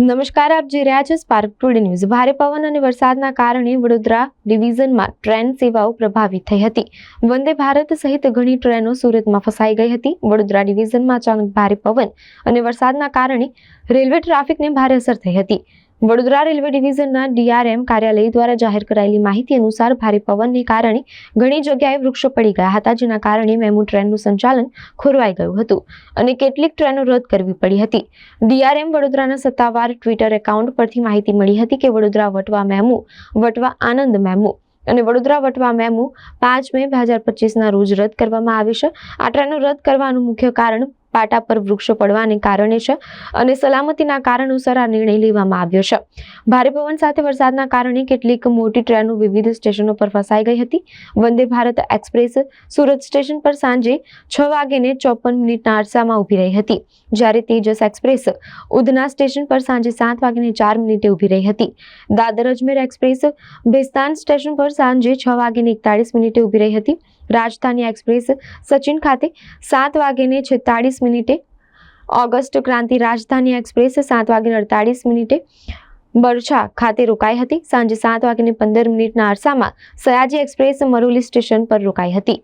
નમસ્કાર, આપ જોઈ રહ્યા છો સ્પાર્ક ટુડે ન્યૂઝ ભારે પવન અને વરસાદના કારણે વડોદરા ડિવિઝનમાં ટ્રેન સેવાઓ પ્રભાવિત થઈ હતી. વંદે ભારત સહિત ઘણી ટ્રેનો સુરતમાં ફસાઈ ગઈ હતી. વડોદરા ડિવિઝનમાં અચાનક ભારે પવન અને વરસાદના કારણે રેલવે ટ્રાફિકને ભારે અસર થઈ હતી. વડોદરા રેલવે ડિવિઝનના ડીઆરએમ કાર્યાલય દ્વારા જાહેર કરાયેલી માહિતી અનુસાર ભારે પવનને કારણે ઘણી જગ્યાએ વૃક્ષો પડી ગયા હતા, જેના કારણે મેમુ ટ્રેનનું સંચાલન ખોરવાઈ ગયું હતું અને કેટલીક ટ્રેનો રદ કરવી પડી હતી. ડીઆરએમ વડોદરાના સત્તાવાર ટ્વિટર એકાઉન્ટ પરથી માહિતી મળી હતી કે વડોદરા વટવા મેમુ, વટવા આનંદ મેમુ અને વડોદરા વટવા મેમુ પાંચ મે બે હજાર પચીસના રોજ રદ કરવામાં આવી છે. આ ટ્રેનો રદ કરવાનું મુખ્ય કારણ પાટા પર વૃક્ષો પડવાને કારણે છે અને સલામતીના કારણોસર આ નિર્ણય લેવામાં આવ્યો છે. ભારે પવન સાથે વરસાદના કારણે કેટલીક મોટી ટ્રેનો વિવિધ સ્ટેશનો પર ફસાઈ ગઈ હતી. વંદે ભારત એક્સપ્રેસ સુરત સ્ટેશન પર સાંજે છ વાગ્યે ચોપન મિનિટના અરસામાં ઊભી રહી હતી. જ્યારે તેજસ એક્સપ્રેસ ઉધના સ્ટેશન પર સાંજે સાત વાગ્યે ચાર મિનિટે ઊભી રહી હતી. દાદર અજમેર એક્સપ્રેસ બેસ્તાન સ્ટેશન પર સાંજે છ વાગ્યે એકતાળીસ મિનિટે ઊભી રહી હતી. રાજધાની એક્સપ્રેસ સચિન ખાતે સાત વાગ્યે છેતાળીસ મિનિટે. ઓગસ્ટ ક્રાંતિ રાજધાની એક્સપ્રેસ સાત વાગીને અડતાળીસ મિનિટે. બરછા ખાતે રોકાઈ હતી. સાંજે સાત વાગીને પંદર મિનિટના અરસામાં સયાજી એક્સપ્રેસ મરોલી સ્ટેશન પર રોકાઈ હતી.